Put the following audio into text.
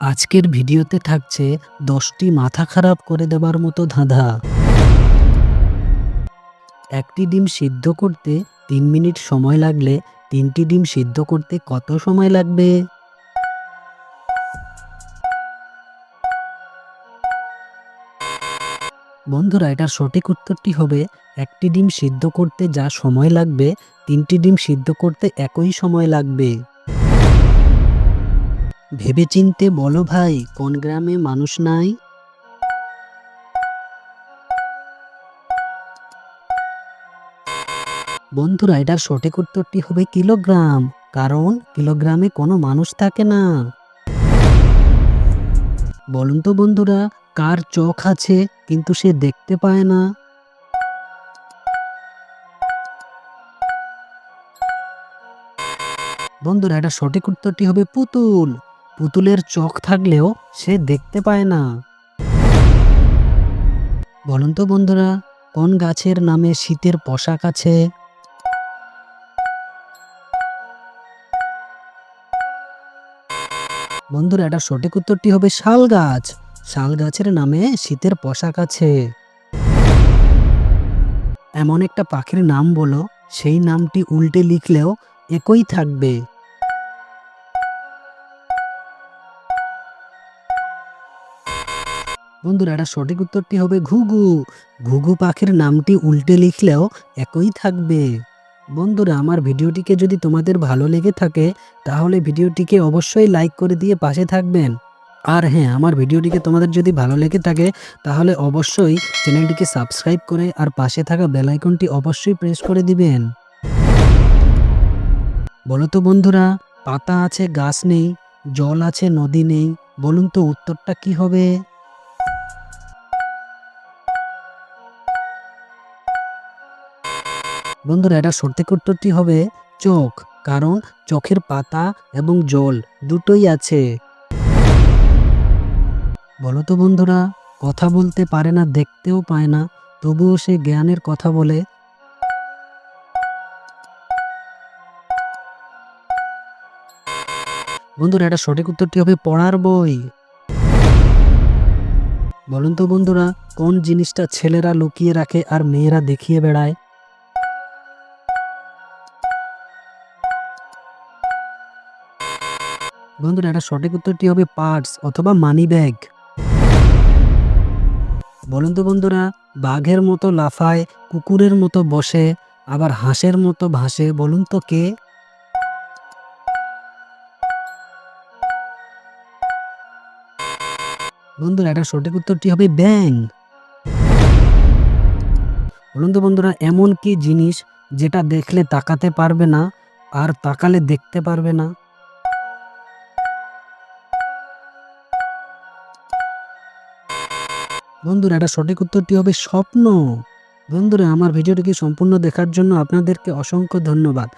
আজকের ভিডিওতে থাকছে দশটি মাথা খারাপ করে দেবার মতো ধাঁধা। একটি ডিম সিদ্ধ করতে তিন মিনিট সময় লাগলে তিনটি ডিম সিদ্ধ করতে কত সময় লাগবে? বন্ধুরা, এটার সঠিক উত্তরটি হবে একটি ডিম সিদ্ধ করতে যা সময় লাগবে, তিনটি ডিম সিদ্ধ করতে একই সময় লাগবে। ভেবেচিন্তে বলো ভাই, কোন গ্রামে মানুষ নাই? বন্ধুরা, এটার সঠিক উত্তরটি হবে কিলোগ্রাম, কারণ কিলোগ্রামে কোনো মানুষ থাকে না। বলুন তো বন্ধুরা, কার চোখ আছে কিন্তু সে দেখতে পায় না? বন্ধুরা এটা সঠিক উত্তরটি হবে পুতুল। পুতুলের চোখ থাকলেও সে দেখতে পায় না। বলুন তো বন্ধুরা, কোন গাছের নামে শীতের পোশাক আছে? বন্ধুরা, এটা সঠিক উত্তরটি হবে শাল গাছ। শাল গাছের নামে শীতের পোশাক আছে। এমন একটা পাখির নাম বলো, সেই নামটি উল্টে লিখলেও একই থাকবে। বন্ধুরা এটা সঠিক উত্তরটি হবে ঘুঘু। ঘুঘু পাখির নামটি উল্টে লিখলেও একই থাকবে। বন্ধুরা, আমার ভিডিওটিকে যদি তোমাদের ভালো লেগে থাকে, তাহলে ভিডিওটিকে অবশ্যই লাইক করে দিয়ে পাশে থাকবেন। আর হ্যাঁ আমার ভিডিওটিকে তোমাদের যদি ভালো লেগে থাকে, তাহলে অবশ্যই চ্যানেলটিকে সাবস্ক্রাইব করে আর পাশে থাকা বেল আইকনটি অবশ্যই প্রেস করে দিবেন। বলো তো বন্ধুরা, পাতা আছে, গাছ নেই, জল আছে, নদী নেই, বলুন তো উত্তরটা কি হবে? বন্ধুরা, এটা সঠিক উত্তরটি হবে চোখ, কারণ চোখের পাতা এবং জল দুটোই আছে। বলো তো বন্ধুরা, কথা বলতে পারে না, দেখতেও পায় না, তবুও সে জ্ঞানের কথা বলে। বন্ধুরা, এটা সঠিক উত্তরটি হবে পড়ার বই। বলুন তো বন্ধুরা, কোন জিনিসটা ছেলেরা লুকিয়ে রাখে আর মেয়েরা দেখিয়ে বেড়ায়? বন্ধুরা এটা সঠিক উত্তরটি হবে পার্টস অথবা মানি ব্যাগ। বলুন তো বন্ধুরা, বাঘের মতো লাফায়, কুকুরের মতো বসে, আবার হাঁসের মতো ভাসে, বলুন তো কে? বন্ধুরা এটা সঠিক উত্তরটি হবে ব্যাং। বলুন তো বন্ধুরা, এমন কি জিনিস যেটা দেখলে তাকাতে পারবে না, আর তাকালে দেখতে পারবে না? বন্ধুরা, এটা সঠিক উত্তরটি হবে স্বপ্ন। বন্ধুরা, আমার ভিডিওটিকে সম্পূর্ণ দেখার জন্য আপনাদেরকে অসংখ্য ধন্যবাদ।